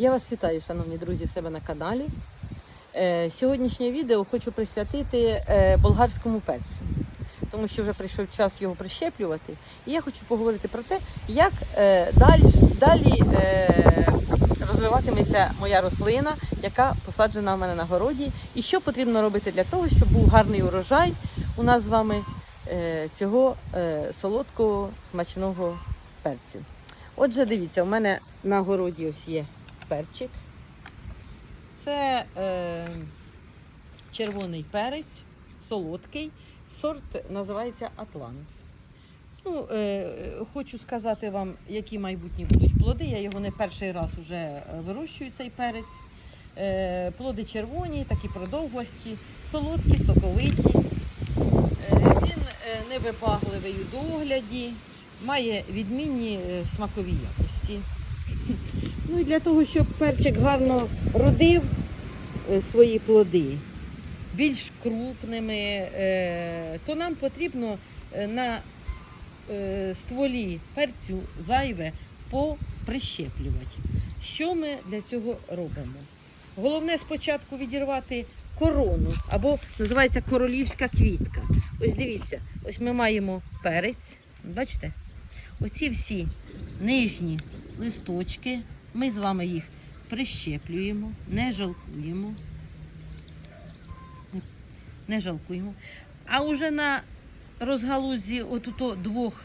Я вас вітаю, шановні друзі, в себе на каналі. Е, Сьогоднішнє відео хочу присвятити е, болгарському перцю, тому що вже прийшов час його прищеплювати. І я хочу поговорити про те, як е, далі, далі розвиватиметься моя рослина, яка посаджена в мене на городі, і що потрібно робити для того, щоб був гарний урожай у нас з вами цього солодкого смачного перцю. Отже, дивіться, у мене на городі ось є перчик. Це е, червоний перець, солодкий. Сорт називається Атлант. Ну, е, хочу сказати вам, які майбутні будуть плоди. Я його не перший раз вже вирощую, цей перець. Е, плоди червоні, такі продовгості, солодкі, соковиті. Е, він е, невибагливий у догляді, має відмінні е, смакові якості. Ну і для того, щоб перчик гарно родив е, свої плоди, більш крупними, е, то нам потрібно е, на стволі перцю зайве поприщеплювати. Що ми для цього робимо? Головне спочатку відірвати корону, або називається королівська квітка. Ось дивіться, ось ми маємо перець. Бачите? Оці всі нижні листочки. Ми з вами їх прищеплюємо, не жалкуємо. Не жалкуємо. А уже на розгалузі отуто двох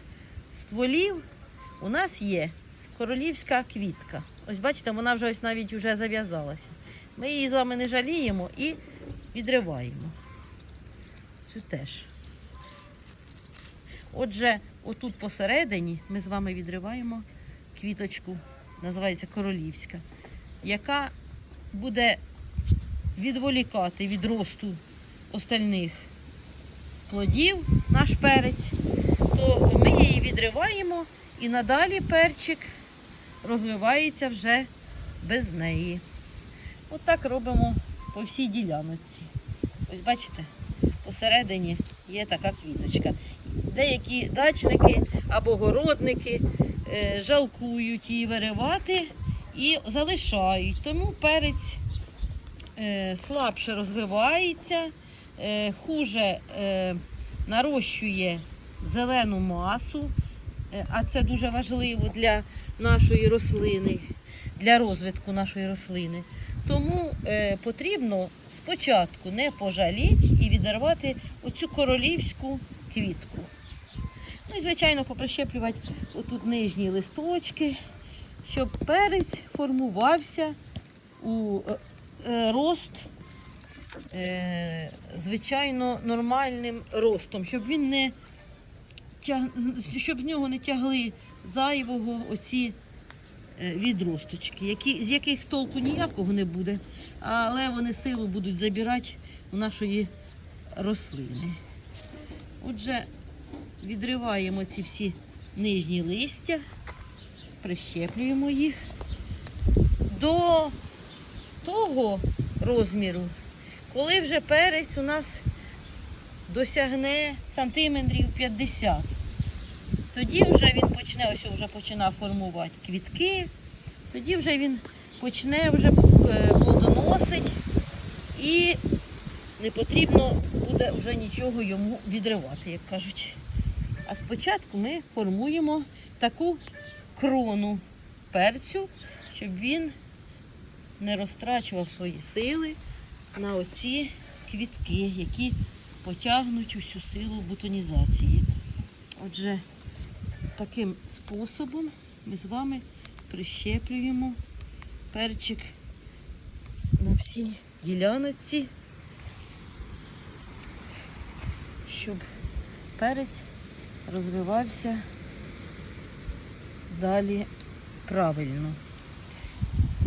стволів у нас є королівська квітка. Ось бачите, вона вже ось навіть вже зав'язалася. Ми її з вами не жаліємо і відриваємо. Це теж. Отже, отут посередині ми з вами відриваємо квіточку, називається королівська, яка буде відволікати від росту остальних плодів наш перець, то ми її відриваємо і надалі перчик розвивається вже без неї. От так робимо по всій діляночці. Ось бачите, посередині є така квіточка. Деякі дачники або городники жалкують її виривати і залишають. Тому перець е, слабше розвивається, е, хуже е, нарощує зелену масу, е, а це дуже важливо для нашої рослини, для розвитку нашої рослини. Тому е, потрібно спочатку не пожаліти і відірвати оцю королівську квітку. Ну і, звичайно, поприщеплювати отут нижні листочки, щоб перець формувався у е, е, рост, е, звичайно, нормальним ростом, щоб він не щоб з нього не тягли зайвого оці відросточки, які, з яких толку ніякого не буде, але вони силу будуть забирати у нашої рослини. Отже, відриваємо ці всі нижні листя, прищеплюємо їх до того розміру, коли вже перець у нас досягне сантиметрів 50. Тоді вже він почне, ось вже починав формувати квітки, тоді вже він почне вже е, плодоносить і не потрібно буде вже нічого йому відривати, як кажуть. А спочатку ми формуємо таку крону перцю, щоб він не розтрачував свої сили на оці квітки, які потягнуть усю силу бутонізації. Отже, таким способом ми з вами прищеплюємо перчик на всій діляночці, щоб перець розвивався далі правильно.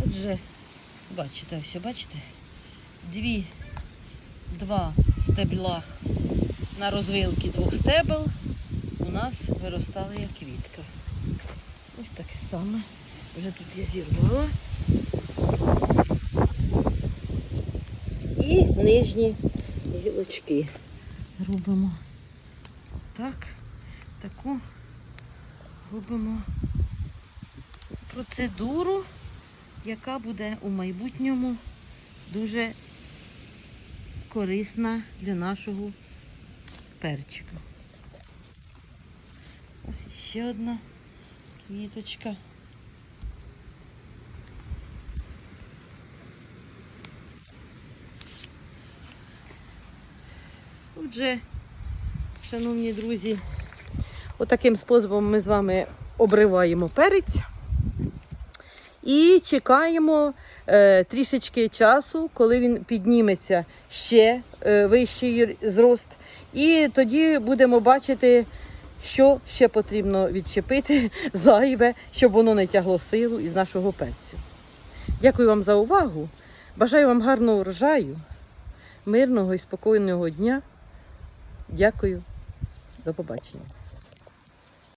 Отже, бачите, все, бачите? Дві, два стебла на розвилки двох стебел у нас виростала як квітка. Ось таке саме. Вже тут я зірвала. І нижні гілочки робимо. Так, таку робимо процедуру яка буде у майбутньому дуже корисна для нашого перчика. Ось ще одна квіточка. Отже, шановні друзі, отаким способом ми з вами обриваємо перець і чекаємо е, трішечки часу, коли він підніметься ще е, вищий зрост. І тоді будемо бачити, що ще потрібно відчепити зайве, щоб воно не тягло силу із нашого перцю. Дякую вам за увагу. Бажаю вам гарного врожаю, мирного і спокійного дня. Дякую. До побачення.